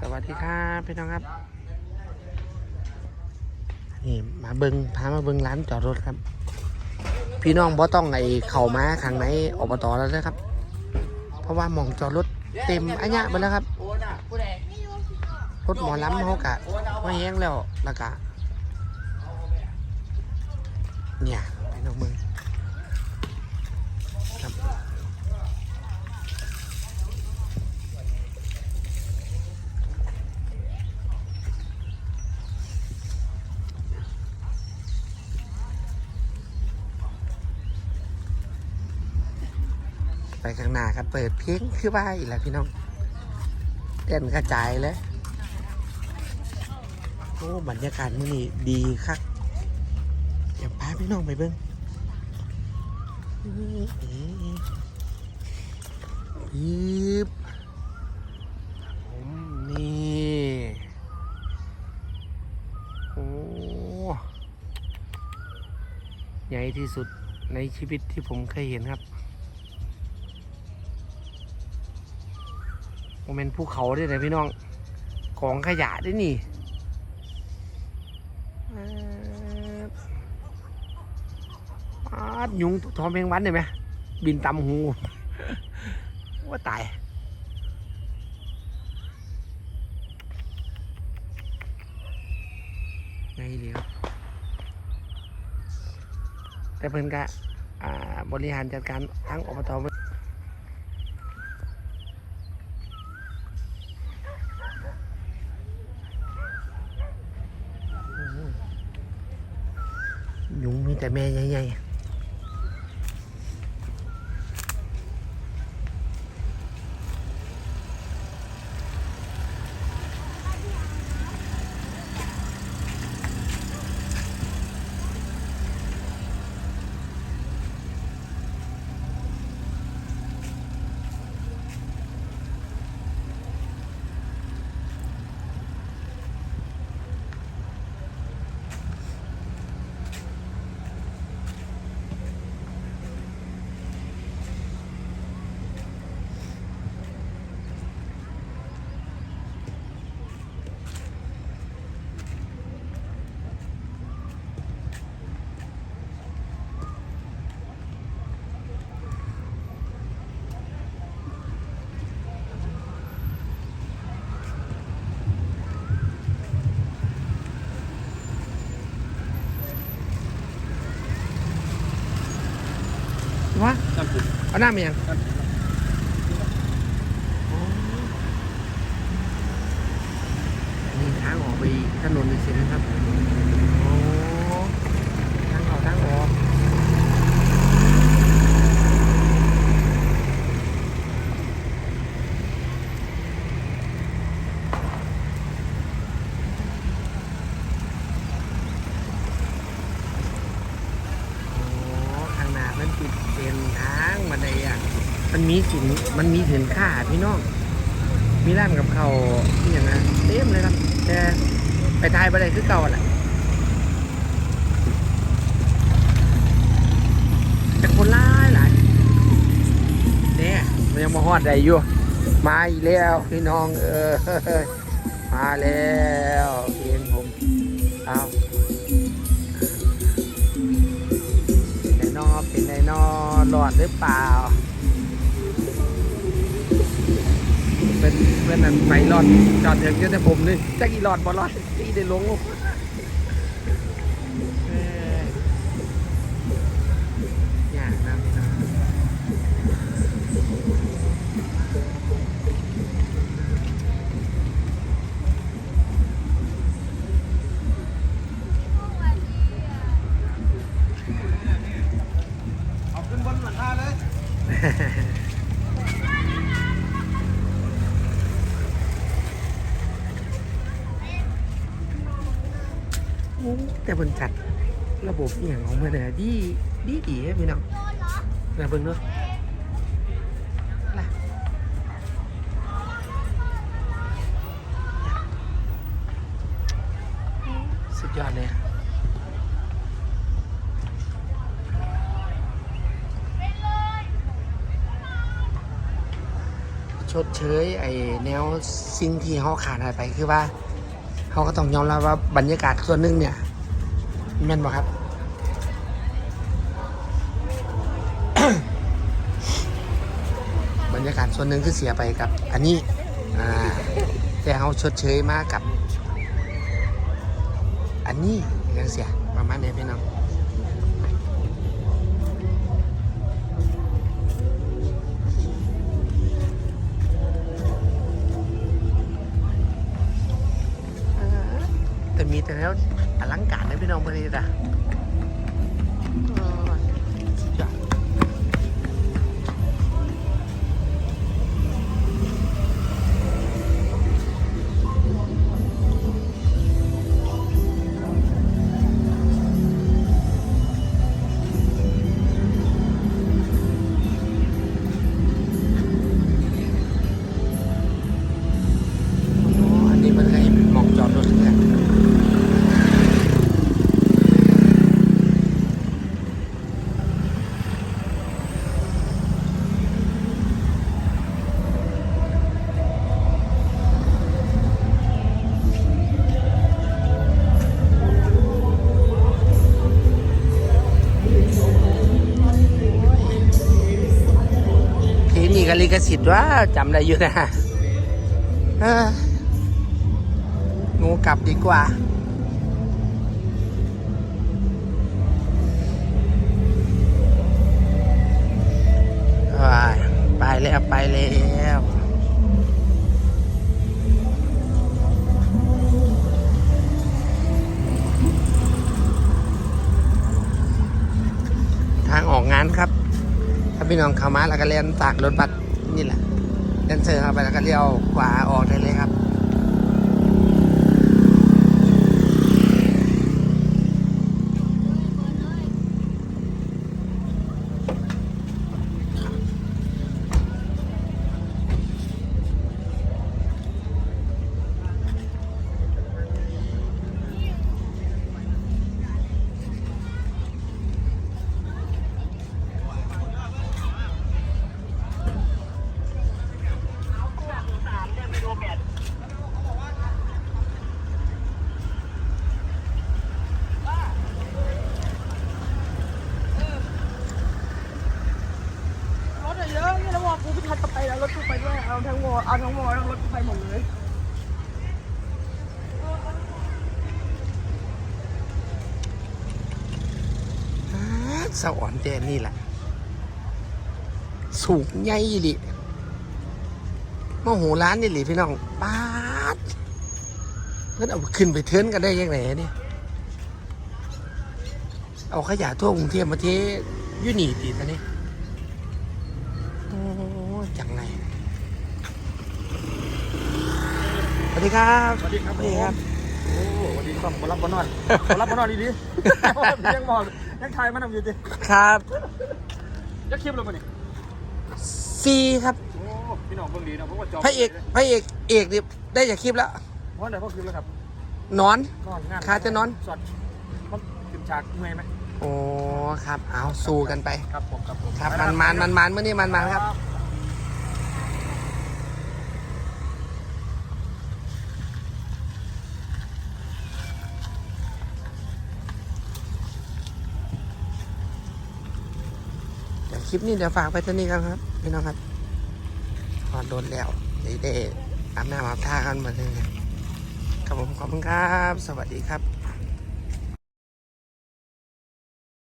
สวัสดีครับพี่น้องครับนี่มาเบิงพามาเบิงร้านจอดรถครับ พี่น้องบ่ต้องไอเข่ามาข้างในอบตแล้วนะครับ เพราะว่ามองจอดรถเต็มอันยะไปแล้วครับรถหมอลำเขากะว่าแห้งแล้วล้วกะเนี่ยพี่น้องมึงครับ ไปข้างหน้าครับเปิดเพลงคือว่าอีกแล้วพี่น้องเต้นกระจายเลยโอ้บรรยากาศมื้อนี้ดีคักเดี๋ยวพาพี่น้องไปเบิ้งยิบผมนี่โอ้ใหญ่ที่สุดในชีวิตที่ผมเคยเห็นครับ มเมนภูเขาด้วยนะพี่น้องของขยะด้วยนี่เอ่อปาดยุงทอมเพลงวันได้ไหมบินตำหูว่าตายไงเดีครับแต่เพิ่นก็บริหารจัดการทั้งอบต ยุงมี แต่แม่ใหญ่ๆ วะเอาหน้ามายังมีทางออกไปถนนอีกสินะครับ โอ้ทางออกทางออกโอ้ข้างหน้ามันปิดเป็นทางบันไดอะ มันมีสินมันมีสินค้าพี่น้อง มีร้านกับเขาวอย่างนั้นเต็มเลยครับ แต่ไปทายบันไดคือเก่าแหละแต่คนร้ายหลายเนี่ยมันยังมาฮอดได้อยู่ มาอีกแล้วพี่น้องเออมาแล้วเห็นผมเอาเป็นไงนอเป็นไงนอหลอดหรือเปล่า เป็นเพื่อนนั้นไปรอดจอดถึงเยอะแต่ผมนี่จะกี่รอดบอลรอดตีได้ลงอ้ยอย่างนั้น แต่บนจัดระบบอหย่างของมันเนี่ยดีดีดีให้พี่น้องนะเบิ่งเนาะสุดยอดเลยชดเชยไอ้แนวสิ่งที่เขาขาดหายไปคือว่า เขาก็ต้องยอมรับว่าบรรยากาศส่วนหนึ่งเนี่ยแม่นบ่ครับบรรยากาศส่วนหนึ่งคือเสียไปกับ อันนี้แต่เขาชดเชยมากกับ อันนี้ยังเสียประมาณนี้พี่น้อง แล้วอลังการนะพี่น้องประเทศอะ ขสิทธิ์ว่าจำได้อยู่นะงูกลับดีกว่า ไปแล้ว ไปแล้วทางออกงานครับ ถ้าพี่น้องเข้ามาแล้วก็เลี้ยนตากรถบัส นี่แหละเดินเซอร์เข้าไปแล้วก็เลี้ยวขวาออกได้เลยครับ รถอะเยอะนี่แล้ววอกูพี่ทัดกลับไปแล้วรถกูไปด้วยเอา ทั้งวอเอาทั้งวอแล้วรถไปหมดเลยอ่าสวรรค์เจนนี่แหละ สูงใหญ่อีหลิมโหร้านนี่หลิพี่น้องปาดเพื่อนเอาขึ้นไปเทิร์นกันได้ยังไงเนี่ยเอาขยะทั่วกรุงเทพมาเทอยูนี่ตีตอนนี้โอ้จังไรส วัสดีครับสวัสดีครับสวัสดีครับโอ้สวัสดีครับมารับบอนอนมารับบอนอนดีดีๆยังบอกยังทายมันทำอยู่ดิครับยังคลิปลงมานี่ฟรีครับโอ้พี่น้องเบิ่งดีนะเพราะว่าจอพระเอกพระเอกเอกนี่ได้จากคลิปแล้วเพราะไหนพ่อคลิปแล้วครับนอนนอนงานขาจะนอนสดมันขึ้นฉากเมื่อยไหมโอ้ครับเอาสู้กันไปครับผมครับผมครับมันมันมันมันเมื่อนี้มันมันครับ เดี๋ยว คลิปนี้เดี๋ยวฝากไปเท่านี้กันครับพี่น้องครับพอโดนแล้วเดี๋ยวได้อาบน้ำอาบท่ากันมาเลยครับผมขอบคุณครับ สวัสดีครับ